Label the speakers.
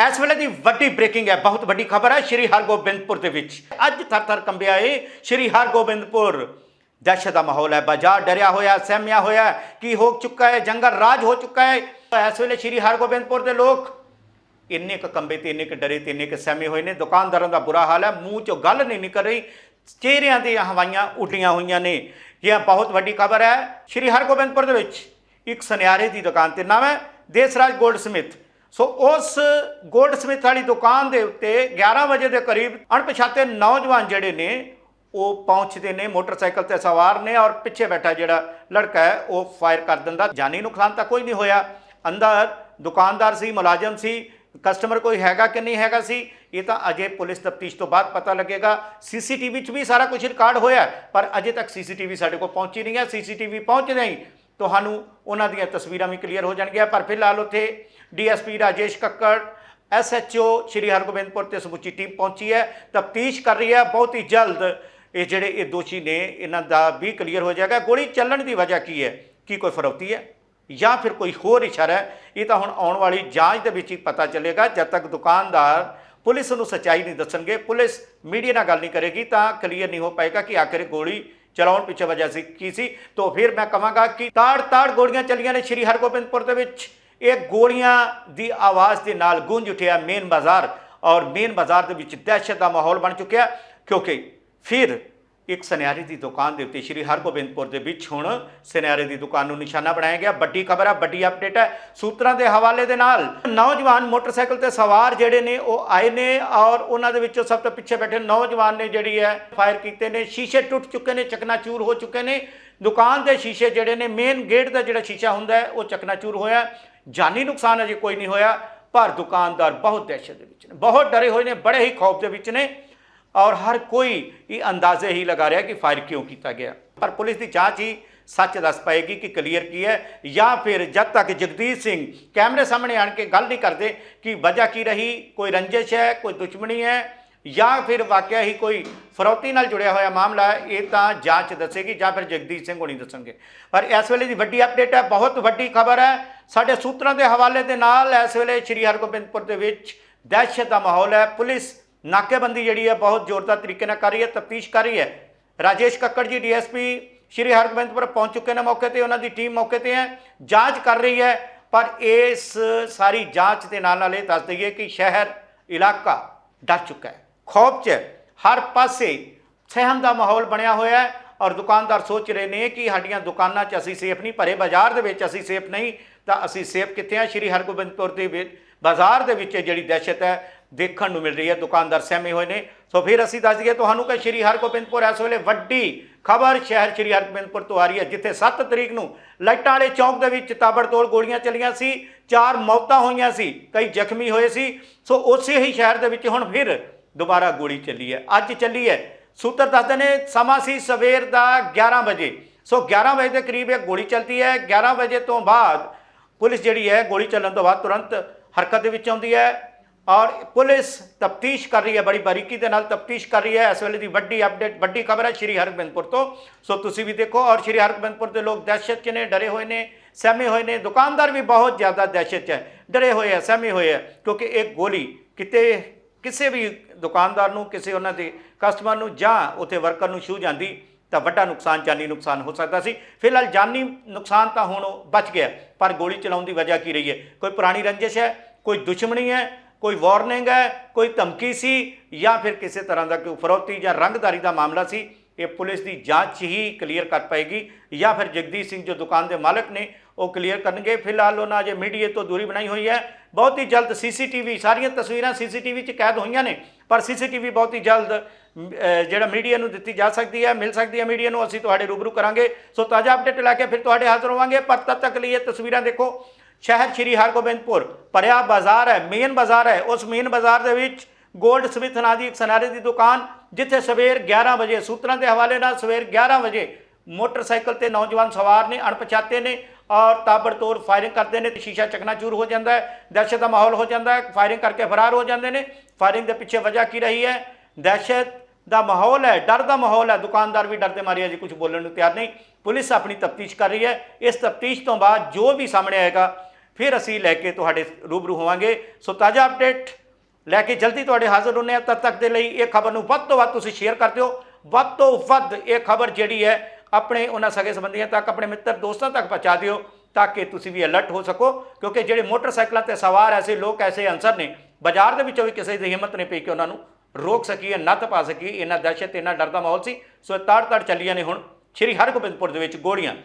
Speaker 1: ਇਸ ਵੇਲੇ ਦੀ ਵੱਡੀ ਬ੍ਰੇਕਿੰਗ ਹੈ, ਬਹੁਤ ਵੱਡੀ ਖਬਰ ਹੈ ਸ਼੍ਰੀ ਹਰਗੋਬਿੰਦਪੁਰ ਦੇ ਵਿੱਚ। ਅੱਜ ਥਰ ਥਰ ਕੰਬਿਆ ਏ ਸ਼੍ਰੀ ਹਰਗੋਬਿੰਦਪੁਰ। ਦਹਿਸ਼ਤ ਦਾ ਮਾਹੌਲ ਹੈ, ਬਾਜ਼ਾਰ ਡਰਿਆ ਹੋਇਆ, ਸਹਿਮਿਆ ਹੋਇਆ ਕੀ ਹੋ ਚੁੱਕਾ ਹੈ, ਜੰਗਲ ਰਾਜ ਹੋ ਚੁੱਕਾ ਹੈ। ਇਸ ਵੇਲੇ ਸ਼੍ਰੀ ਹਰਗੋਬਿੰਦਪੁਰ ਦੇ ਲੋਕ ਇੰਨੇ ਕੁ ਕੰਬੇ ਤੇ, ਇੰਨੇ ਕੁ ਡਰੇ ਤੇ, ਇੰਨੇ ਕੁ ਸਹਿਮੇ ਹੋਏ ਨੇ। ਦੁਕਾਨਦਾਰਾਂ ਦਾ ਬੁਰਾ ਹਾਲ ਹੈ, ਮੂੰਹ ਚੋਂ ਗੱਲ ਨਹੀਂ ਨਿਕਲ ਰਹੀ। ਚਿਹਰਿਆਂ ਤੇ ਹਵਾਈਆਂ ਉੱਡੀਆਂ ਹੋਈਆਂ ਨੇ। ਇਹ ਬਹੁਤ ਵੱਡੀ ਖਬਰ ਹੈ। ਸ਼੍ਰੀ ਹਰਗੋਬਿੰਦਪੁਰ ਦੇ ਵਿੱਚ ਇੱਕ ਸੁਨਿਆਰੇ ਦੀ ਦੁਕਾਨ ਤੇ ਨਾਮ ਹੈ ਦੇਸਰਾਜ ਗੋਲਡ ਸਮਿਥ। ਸੋ ਉਸ ਗੋਲਡ ਸਮਿਥ ਵਾਲੀ ਦੁਕਾਨ ਦੇ ਉੱਤੇ 11 ਵਜੇ ਦੇ ਕਰੀਬ ਅਣਪਛਾਤੇ ਨੌਜਵਾਨ ਜਿਹੜੇ ਨੇ, ਉਹ ਪਹੁੰਚਦੇ ਨੇ, ਮੋਟਰਸਾਈਕਲ ਤੇ ਸਵਾਰ ਨੇ ਔਰ ਪਿੱਛੇ ਬੈਠਾ ਜਿਹੜਾ ਲੜਕਾ ਹੈ, ਉਹ ਫਾਇਰ ਕਰ ਦਿੰਦਾ। ਜਾਨੀ ਨੁਕਸਾਨ ਤਾਂ ਕੋਈ ਨਹੀਂ ਹੋਇਆ। ਅੰਦਰ ਦੁਕਾਨਦਾਰ ਸੀ, ਮੁਲਾਜ਼ਮ ਸੀ, ਕਸਟਮਰ ਕੋਈ ਹੈਗਾ ਕਿ ਨਹੀਂ ਹੈਗਾ ਸੀ, ਇਹ ਤਾਂ ਅਜੇ ਪੁਲਿਸ ਤਫਤੀਸ਼ ਤੋਂ ਬਾਅਦ ਪਤਾ ਲੱਗੇਗਾ। ਸੀਸੀਟੀਵੀ 'ਚ ਵੀ ਸਾਰਾ ਕੁਝ ਰਿਕਾਰਡ ਹੋਇਆ ਪਰ ਅਜੇ ਤੱਕ ਸੀਸੀਟੀਵੀ ਸਾਡੇ ਕੋਲ ਪਹੁੰਚੀ ਨਹੀਂ ਹੈ। ਸੀਸੀਟੀਵੀ ਪਹੁੰਚਦੇ ਹੀ ਤੁਹਾਨੂੰ ਉਹਨਾਂ ਦੀਆਂ ਤਸਵੀਰਾਂ ਵੀ ਕਲੀਅਰ ਹੋ ਜਾਣਗੀਆਂ। ਪਰ ਫਿਲਹਾਲ ਉੱਥੇ ਡੀਐਸਪੀ ਰਾਜੇਸ਼ ਕੱਕੜ, ਐਸਐਚਓ ਸ਼੍ਰੀ ਹਰਗੋਬਿੰਦਪੁਰ ਤੇ ਸਮੁੱਚੀ ਟੀਮ ਪਹੁੰਚੀ ਹੈ। ਤਫਤੀਸ਼ ਕਰ ਰਹੀ ਹੈ। ਬਹੁਤ ਹੀ ਜਲਦ ਇਹ ਜਿਹੜੇ ਇਹ ਦੋਸ਼ੀ ਨੇ, ਇਹਨਾਂ ਦਾ ਵੀ ਕਲੀਅਰ ਹੋ ਜਾਏਗਾ। ਗੋਲੀ ਚੱਲਣ ਦੀ ਵਜ੍ਹਾ ਕੀ ਹੈ? ਕੀ ਕੋਈ ਫਰੌਤੀ ਹੈ? ਜਾਂ ਫਿਰ ਕੋਈ ਹੋਰ ਇਸ਼ਾਰਾ ਹੈ? ਇਹ ਤਾਂ ਹੁਣ ਆਉਣ ਵਾਲੀ ਜਾਂਚ ਦੇ ਵਿੱਚ ਹੀ ਪਤਾ ਚੱਲੇਗਾ। ਜਦ ਤੱਕ ਦੁਕਾਨਦਾਰ ਪੁਲਿਸ ਨੂੰ ਸੱਚਾਈ ਨਹੀਂ ਦੱਸਣਗੇ, ਪੁਲਿਸ ਮੀਡੀਆ ਨਾਲ ਗੱਲ ਨਹੀਂ ਕਰੇਗੀ, ਤਾਂ ਕਲੀਅਰ ਨਹੀਂ ਹੋ ਪਾਏਗਾ ਕਿ ਆਖਿਰ ਗੋਲੀ ਚਲਾਉਣ ਪਿੱਛੇ ਵਜ੍ਹਾ ਸੀ ਕੀ ਸੀ? ਤਾਂ ਫਿਰ ਮੈਂ ਕਹਾਂਗਾ ਕਿ ਤਾੜ ਤਾੜ ਗੋਲੀਆਂ ਚੱਲੀਆਂ ਨੇ ਸ਼੍ਰੀ ਹਰਗੋਬਿੰਦਪੁਰ ਦੇ ਵਿੱਚ। ਇਹ ਗੋਲੀਆਂ ਦੀ ਆਵਾਜ਼ ਦੇ ਨਾਲ ਗੂੰਜ ਉਠਿਆ ਮੇਨ ਬਾਜ਼ਾਰ ਔਰ ਮੇਨ ਬਾਜ਼ਾਰ ਦੇ ਵਿੱਚ ਦਹਿਸ਼ਤ ਦਾ ਮਾਹੌਲ ਬਣ ਚੁੱਕਿਆ ਕਿਉਂਕਿ ਫਿਰ ਇੱਕ ਸੁਨਿਆਰੇ ਦੀ ਦੁਕਾਨ ਦੇ ਉੱਤੇ ਸ਼੍ਰੀ ਹਰਗੋਬਿੰਦਪੁਰ ਦੇ ਵਿੱਚ ਹੁਣ ਸੁਨਿਆਰੇ ਦੀ ਦੁਕਾਨ ਨੂੰ ਨਿਸ਼ਾਨਾ ਬਣਾਇਆ ਗਿਆ। ਵੱਡੀ ਖਬਰ ਹੈ ਵੱਡੀ ਅਪਡੇਟ ਹੈ ਸੂਤਰਾਂ ਦੇ ਹਵਾਲੇ ਦੇ ਨਾਲ ਨੌਜਵਾਨ ਮੋਟਰਸਾਈਕਲ ਤੇ ਸਵਾਰ ਜਿਹੜੇ ਨੇ, ਉਹ ਆਏ ਨੇ ਔਰ ਉਹਨਾਂ ਦੇ ਵਿੱਚੋਂ ਸਭ ਤੋਂ ਪਿੱਛੇ ਬੈਠੇ ਨੌਜਵਾਨ ਨੇ ਜਿਹੜੀ ਹੈ ਫਾਇਰ ਕੀਤੇ ਨੇ। ਸ਼ੀਸ਼ੇ ਟੁੱਟ ਚੁੱਕੇ ਨੇ, ਚਕਨਾਚੂਰ ਹੋ ਚੁੱਕੇ ਨੇ। ਦੁਕਾਨ ਦੇ ਸ਼ੀਸ਼ੇ ਜਿਹੜੇ ਨੇ ਮੇਨ ਗੇਟ ਦਾ ਜਿਹੜਾ ਸ਼ੀਸ਼ਾ ਹੁੰਦਾ ਹੈ, ਉਹ ਚਕਨਾਚੂਰ ਹੋਇਆ। ਜਾਨੀ ਨੁਕਸਾਨ ਅਜੇ ਕੋਈ ਨਹੀਂ ਹੋਇਆ, ਪਰ ਦੁਕਾਨਦਾਰ ਬਹੁਤ ਦਹਿਸ਼ਤ ਦੇ ਵਿੱਚ ਨੇ, ਬਹੁਤ ਡਰੇ ਹੋਏ ਨੇ, ਬੜੇ ਹੀ ਖੌਫ ਦੇ ਵਿੱਚ ਨੇ। ਔਰ ਹਰ ਕੋਈ ਇਹ ਅੰਦਾਜ਼ੇ ਹੀ ਲਗਾ ਰਿਹਾ ਕਿ ਫਾਇਰ ਕਿਉਂ ਕੀਤਾ ਗਿਆ। ਪਰ ਪੁਲਿਸ ਦੀ ਜਾਂਚ ਹੀ ਸੱਚ ਦੱਸ ਪਾਏਗੀ ਕਿ ਕਲੀਅਰ ਕੀ ਹੈ ਜਾਂ ਫਿਰ ਜਦ ਤੱਕ ਜਗਦੀਸ਼ ਸਿੰਘ ਕੈਮਰੇ ਸਾਹਮਣੇ ਆਣ ਕੇ ਗੱਲ ਨਹੀਂ ਕਰਦੇ ਕਿ ਵਜ੍ਹਾ ਕੀ ਰਹੀ, ਕੋਈ ਰੰਜਿਸ਼ ਹੈ, ਕੋਈ ਦੁਸ਼ਮਣੀ ਹੈ ਜਾਂ ਫਿਰ ਵਾਕਿਆ ਹੀ ਕੋਈ ਫਰੌਤੀ ਨਾਲ ਜੁੜਿਆ ਹੋਇਆ ਮਾਮਲਾ ਹੈ, ਇਹ ਤਾਂ ਜਾਂਚ ਦੱਸੇਗੀ ਜਾਂ ਫਿਰ ਜਗਦੀਸ਼ ਸਿੰਘ ਹੋਣੀ ਦੱਸਣਗੇ। ਪਰ ਇਸ ਵੇਲੇ ਦੀ ਵੱਡੀ ਅਪਡੇਟ ਹੈ, ਬਹੁਤ ਵੱਡੀ ਖਬਰ ਹੈ, ਸਾਡੇ ਸੂਤਰਾਂ ਦੇ ਹਵਾਲੇ ਦੇ ਨਾਲ ਇਸ ਵੇਲੇ ਸ਼੍ਰੀ ਹਰਗੋਬਿੰਦਪੁਰ ਦੇ ਵਿੱਚ ਦਹਿਸ਼ਤ ਦਾ ਮਾਹੌਲ ਹੈ, ਪੁਲਿਸ ਨਾਕੇਬੰਦੀ ਜਿਹੜੀ ਹੈ ਬਹੁਤ ਜ਼ੋਰਦਾਰ ਤਰੀਕੇ ਨਾਲ ਕਰ ਰਹੀ ਹੈ, ਤਫਤੀਸ਼ ਕਰ ਰਹੀ ਹੈ। ਰਾਜੇਸ਼ ਕੱਕੜ ਜੀ, ਡੀਐਸਪੀ ਸ਼੍ਰੀ ਹਰਗੋਬਿੰਦਪੁਰ ਪਹੁੰਚ ਚੁੱਕੇ ਨੇ ਮੌਕੇ ਤੇ, ਉਹਨਾਂ ਦੀ ਟੀਮ ਮੌਕੇ ਤੇ ਹੈ, ਜਾਂਚ ਕਰ ਰਹੀ ਹੈ। ਪਰ ਇਸ ਸਾਰੀ ਜਾਂਚ ਦੇ ਨਾਲ ਨਾਲ ਇਹ ਦੱਸ ਦਈਏ ਕਿ ਸ਼ਹਿਰ, ਇਲਾਕਾ ਡਰ ਚੁੱਕਾ ਹੈ। ਖੌਫ 'ਚ ਹਰ ਪਾਸੇ ਸਹਿਮ ਦਾ ਮਾਹੌਲ ਬਣਿਆ ਹੋਇਆ ਹੈ ਔਰ ਦੁਕਾਨਦਾਰ ਸੋਚ ਰਹੇ ਨੇ ਕਿ ਸਾਡੀਆਂ ਦੁਕਾਨਾਂ 'ਚ ਅਸੀਂ ਸੇਫ ਨਹੀਂ, ਭਰੇ ਬਾਜ਼ਾਰ ਦੇ ਵਿੱਚ ਅਸੀਂ ਸੇਫ ਨਹੀਂ, ਤਾਂ ਅਸੀਂ ਸੇਫ ਕਿੱਥੇ ਆ ਸ਼੍ਰੀ ਹਰਗੋਬਿੰਦਪੁਰ ਦੇ ਵਿੱਚ, ਬਾਜ਼ਾਰ ਦੇ ਵਿੱਚ ਜਿਹੜੀ ਦਹਿਸ਼ਤ ਹੈ ਦੇਖਣ ਨੂੰ ਮਿਲ ਰਹੀ ਹੈ। ਦੁਕਾਨਦਾਰ ਸਹਿਮੇ ਹੋਏ ਨੇ। ਸੋ ਫਿਰ ਅਸੀਂ ਦੱਸ ਦਈਏ ਤੁਹਾਨੂੰ ਕਿ ਸ਼੍ਰੀ ਹਰਗੋਬਿੰਦਪੁਰ ਇਸ ਵੇਲੇ ਵੱਡੀ ਖਬਰ, ਸ਼ਹਿਰ ਸ਼੍ਰੀ ਹਰਗੋਬਿੰਦਪੁਰ ਤੋਂ ਆ ਰਹੀ ਹੈ, ਜਿੱਥੇ 7 ਤਰੀਕ ਨੂੰ ਲਾਈਟਾਂ ਵਾਲੇ ਚੌਂਕ ਦੇ ਵਿੱਚ ਤਾਬੜਤੋੜ ਗੋਲੀਆਂ ਚੱਲੀਆਂ ਸੀ। ਚਾਰ ਮੌਤਾਂ ਹੋਈਆਂ ਸੀ, ਕਈ ਜ਼ਖਮੀ ਹੋਏ ਸੀ। ਸੋ ਉਸੇ ਹੀ ਸ਼ਹਿਰ ਦੇ ਵਿੱਚ ਹੁਣ ਫਿਰ ਦੁਬਾਰਾ ਗੋਲੀ ਚੱਲੀ ਹੈ। ਅੱਜ ਚੱਲੀ ਹੈ। ਸੂਤਰ ਦੱਸਦੇ ਨੇ, ਸਮਾਂ ਸੀ ਸਵੇਰ ਦਾ 11 ਵਜੇ। ਸੋ 11 ਵਜੇ ਦੇ ਕਰੀਬ ਇਹ ਗੋਲੀ ਚੱਲਦੀ ਹੈ। 11 ਵਜੇ ਤੋਂ ਬਾਅਦ ਪੁਲਿਸ ਜਿਹੜੀ ਹੈ, ਗੋਲੀ ਚੱਲਣ ਤੋਂ ਬਾਅਦ ਤੁਰੰਤ ਹਰਕਤ ਦੇ ਵਿੱਚ ਆਉਂਦੀ ਹੈ। ਔਰ ਪੁਲਿਸ ਤਫਤੀਸ਼ ਕਰ ਰਹੀ ਹੈ, ਬੜੀ ਬਾਰੀਕੀ ਦੇ ਨਾਲ ਤਫਤੀਸ਼ ਕਰ ਰਹੀ ਹੈ। ਇਸ ਵੇਲੇ ਦੀ ਵੱਡੀ ਅਪਡੇਟ ਵੱਡੀ ਖਬਰ ਹੈ ਸ਼੍ਰੀ ਹਰਗੋਬਿੰਦਪੁਰ ਤੋਂ। ਸੋ ਤੁਸੀਂ ਵੀ ਦੇਖੋ, ਔਰ ਸ਼੍ਰੀ ਹਰਗੋਬਿੰਦਪੁਰ ਦੇ ਲੋਕ ਦਹਿਸ਼ਤ 'ਚ ਨੇ, ਡਰੇ ਹੋਏ ਨੇ, ਸਹਿਮੇ ਹੋਏ ਨੇ। ਦੁਕਾਨਦਾਰ ਵੀ ਬਹੁਤ ਜ਼ਿਆਦਾ ਦਹਿਸ਼ਤ 'ਚ ਹੈ, ਡਰੇ ਹੋਏ ਹੈ, ਸਹਿਮੇ ਹੋਏ ਹੈ, ਕਿਉਂਕਿ ਇਹ ਗੋਲੀ ਕਿਤੇ, ਕਿਸੇ ਵੀ ਦੁਕਾਨਦਾਰ ਨੂੰ, ਕਿਸੇ ਉਹਨਾਂ ਦੇ ਕਸਟਮਰ ਨੂੰ ਜਾਂ ਉਥੇ ਵਰਕਰ ਨੂੰ ਛੂ ਜਾਂਦੀ, ਤਾਂ ਵੱਡਾ ਨੁਕਸਾਨ, ਜਾਨੀ ਨੁਕਸਾਨ ਹੋ ਸਕਦਾ ਸੀ। ਫਿਲਹਾਲ ਜਾਨੀ ਨੁਕਸਾਨ ਤਾਂ ਹੁਣ ਉਹ ਬਚ ਗਿਆ, ਪਰ ਗੋਲੀ ਚਲਾਉਣ ਦੀ ਵਜ੍ਹਾ ਕੀ ਰਹੀ ਹੈ? ਕੋਈ ਪੁਰਾਣੀ ਰੰਜਿਸ਼ ਹੈ, ਕੋਈ ਦੁਸ਼ਮਣੀ ਹੈ ਕੋਈ ਵਾਰਨਿੰਗ ਹੈ, ਕੋਈ ਧਮਕੀ ਸੀ ਜਾਂ ਫਿਰ ਕਿਸੇ ਤਰ੍ਹਾਂ ਦਾ ਕੋਈ ਫਰੋਤੀ ਜਾਂ ਰੰਗਦਾਰੀ ਦਾ ਮਾਮਲਾ ਸੀ, ਇਹ ਪੁਲਿਸ ਦੀ ਜਾਂਚ ਹੀ ਕਲੀਅਰ ਕਰ ਪਾਏਗੀ ਜਾਂ ਫਿਰ ਜਗਦੀਸ਼ ਸਿੰਘ ਜੋ ਦੁਕਾਨ ਦੇ ਮਾਲਕ ਨੇ, ਉਹ ਕਲੀਅਰ ਕਰਨਗੇ। ਫਿਲਹਾਲ ਉਹਨਾਂ ਅਜੇ ਮੀਡੀਆ ਤੋਂ ਦੂਰੀ ਬਣਾਈ ਹੋਈ ਹੈ। ਬਹੁਤ ਹੀ ਜਲਦ ਸੀਸੀਟੀਵੀ, ਸਾਰੀਆਂ ਤਸਵੀਰਾਂ ਸੀਸੀਟੀਵੀ 'ਚ ਕੈਦ ਹੋਈਆਂ ਨੇ, ਪਰ ਸੀਸੀਟੀਵੀ ਬਹੁਤ ਹੀ ਜਲਦ ਜਿਹੜਾ ਮੀਡੀਆ ਨੂੰ ਦਿੱਤੀ ਜਾ ਸਕਦੀ ਹੈ, ਮਿਲ ਸਕਦੀ ਹੈ ਮੀਡੀਆ ਨੂੰ, ਅਸੀਂ ਤੁਹਾਡੇ ਰੂਬਰੂ ਕਰਾਂਗੇ। ਸੋ ਤਾਜ਼ਾ ਅਪਡੇਟ ਲੈ ਕੇ ਫਿਰ ਤੁਹਾਡੇ ਹਾਜ਼ਰ ਹੋਵਾਂਗੇ, ਪਰ ਤਦ ਤੱਕ ਲਈ ਇਹ ਤਸਵੀਰਾਂ ਦੇਖੋ। ਸ਼ਹਿਰ ਸ਼੍ਰੀ ਹਰਗੋਬਿੰਦਪੁਰ, ਭਰਿਆ ਬਾਜ਼ਾਰ ਹੈ, ਮੇਨ ਬਾਜ਼ਾਰ ਹੈ। ਉਸ ਮੇਨ ਬਾਜ਼ਾਰ ਦੇ ਵਿੱਚ ਗੋਲਡ ਸਮਿਥ ਨਾਂ ਦੀ ਇੱਕ ਸਨਾਰੇ ਦੀ ਦੁਕਾਨ, ਜਿੱਥੇ ਸਵੇਰ 11 ਵਜੇ, ਸੂਤਰਾਂ ਦੇ ਹਵਾਲੇ ਨਾਲ ਸਵੇਰ 11 ਵਜੇ ਮੋਟਰਸਾਈਕਲ ਤੇ ਨੌਜਵਾਨ ਸਵਾਰ ਨੇ, ਅਣਪਛਾਤੇ ਨੇ ਔਰ ਤਾਬੜਤੋੜ ਫਾਇਰਿੰਗ ਕਰਦੇ ਨੇ ਤੇ ਸ਼ੀਸ਼ਾ ਚਕਨਾਚੂਰ ਹੋ ਜਾਂਦਾ ਹੈ, ਦਹਿਸ਼ਤ ਦਾ ਮਾਹੌਲ ਹੋ ਜਾਂਦਾ ਹੈ ਫਾਇਰਿੰਗ ਕਰਕੇ ਫਰਾਰ ਹੋ ਜਾਂਦੇ ਨੇ। ਫਾਇਰਿੰਗ ਦੇ ਪਿੱਛੇ ਵਜ੍ਹਾ ਕੀ ਰਹੀ ਹੈ? ਦਹਿਸ਼ਤ ਦਾ ਮਾਹੌਲ ਹੈ, ਡਰ ਦਾ ਮਾਹੌਲ ਹੈ। ਦੁਕਾਨਦਾਰ ਵੀ ਡਰਦੇ ਮਾਰੇ, ਅਜੇ ਕੁਝ ਬੋਲਣ ਨੂੰ ਤਿਆਰ ਨਹੀਂ। ਪੁਲਿਸ ਆਪਣੀ ਤਫਤੀਸ਼ ਕਰ ਰਹੀ ਹੈ। ਇਸ ਤਫਤੀਸ਼ ਤੋਂ ਬਾਅਦ ਜੋ ਵੀ ਸਾਹਮਣੇ ਆਏਗਾ ਫਿਰ ਅਸੀਂ ਲੈ ਕੇ ਤੁਹਾਡੇ ਰੂਬਰੂ ਹੋਵਾਂਗੇ। ਸੋ ਤਾਜ਼ਾ ਅਪਡੇਟ ਲੈ ਕੇ ਜਲਦੀ ਤੁਹਾਡੇ ਹਾਜ਼ਰ ਹੁੰਦੇ ਹਾਂ ਤਦ ਤੱਕ ਦੇ ਲਈ ਇਹ ਖਬਰ ਨੂੰ ਵੱਧ ਤੋਂ ਵੱਧ ਤੁਸੀਂ ਸ਼ੇਅਰ ਕਰ ਦਿਓ। ਵੱਧ ਤੋਂ ਵੱਧ ਇਹ ਖਬਰ ਜਿਹੜੀ ਹੈ ਆਪਣੇ ਉਹਨਾਂ ਸਗੇ ਸੰਬੰਧੀਆਂ ਤੱਕ, ਆਪਣੇ ਮਿੱਤਰ ਦੋਸਤਾਂ ਤੱਕ ਪਹੁੰਚਾ ਦਿਓ ਤਾਂ ਕਿ ਤੁਸੀਂ ਵੀ ਅਲਰਟ ਹੋ ਸਕੋ। ਕਿਉਂਕਿ ਜਿਹੜੇ ਮੋਟਰਸਾਈਕਲਾਂ ਤੇ ਸਵਾਰ ਐਸੇ ਲੋਕ, ਐਸੇ ਅਨਸਰ ਨੇ, ਬਾਜ਼ਾਰ ਦੇ ਵਿੱਚੋਂ ਵੀ ਕਿਸੇ ਦੀ ਹਿੰਮਤ ਨਹੀਂ ਪਈ ਕਿ ਉਹਨਾਂ ਨੂੰ ਰੋਕ ਸਕੀਏ, ਨੱਥ ਪਾ ਸਕੀਏ। ਇਹਨਾਂ ਦਹਿਸ਼ਤ ਇਹਨਾਂ ਡਰ ਦਾ ਮਾਹੌਲ ਸੀ। ਸੋ ਤੜ ਤਾੜ ਚੱਲੀਆਂ ਨੇ ਹੁਣ। ਸ਼੍ਰੀ ਹਰਗੋਬਿੰਦਪੁਰ ਦੇ ਵਿੱਚ ਗੋਲੀਆਂ।